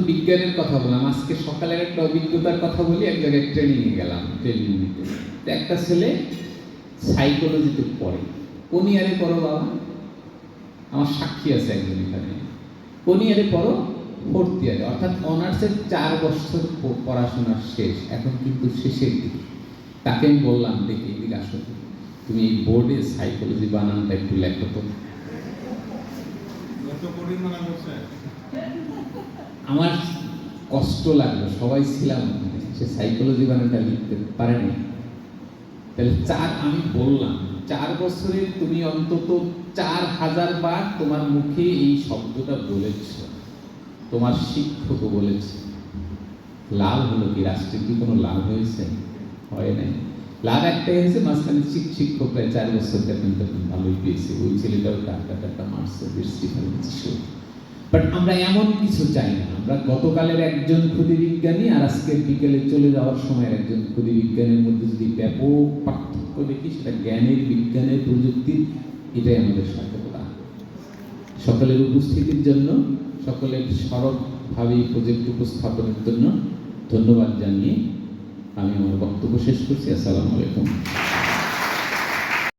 বিজ্ঞানের কথা বললাম। আজকে সকালের একটা অভিজ্ঞতার কথা বলি, এক জায়গায় ট্রেনিংয়ে গেলাম ট্রেনিং নিতে একটা ছেলে সাইকোলজিতে পড়ে। কোন ইয়ারে পড়ো বাবা? আমার সাক্ষী আছে একজন এখানে। কোন ইয়ারে পড়ো? ফোর্থ ইয়ারে অর্থাৎ অনার্সের চার বছর পড়াশোনা শেষ, এখন কিন্তু শেষের দিকে। তাকে আমি বললাম, দেখি এদিকে আসো তুমি এই বোর্ডে সাইকোলজি বানানটা একটু লেখো তো। আমার কষ্ট লাগল, সবাই ছিলাম সে সাইকোলজি বানানটা লিখতে পারেনি। তাহলে চার, আমি বললাম, চার বছরে তুমি অন্তত চার হাজার বার তোমার মুখে এই শব্দটা বলেছ। তোমার শিক্ষকও বলেছে। লাভ হলো কি? রাষ্ট্রের কি কোনো লাভ হয়েছে? হয় নাই। লাভ একটাই হয়েছে, মাঝখানে শিক- শিক্ষকরা চার বছর ভালোই পেয়েছে। ওই ছেলেটাও টাকা টাকা মারছে বেশ ডিফারেন্স বাট আমরা এমন কিছু চাই না। আমরা গতকালের একজন বিজ্ঞানী আর আজকের বিকেলে চলে যাওয়ার সময় একজন ক্ষুদি বিজ্ঞানীর মধ্যে যদি ব্যাপক পার্থক্য দেখি, সেটা জ্ঞানের, বিজ্ঞানের প্রযুক্তির, এটাই আমাদের সফলতা সকলের উপস্থিতির জন্য, সকলের সরবভাবে এই প্রজেক্ট উপস্থাপনের জন্য ধন্যবাদ জানিয়ে আমি আমার বক্তব্য শেষ করছি। আসসালামু আলাইকুম।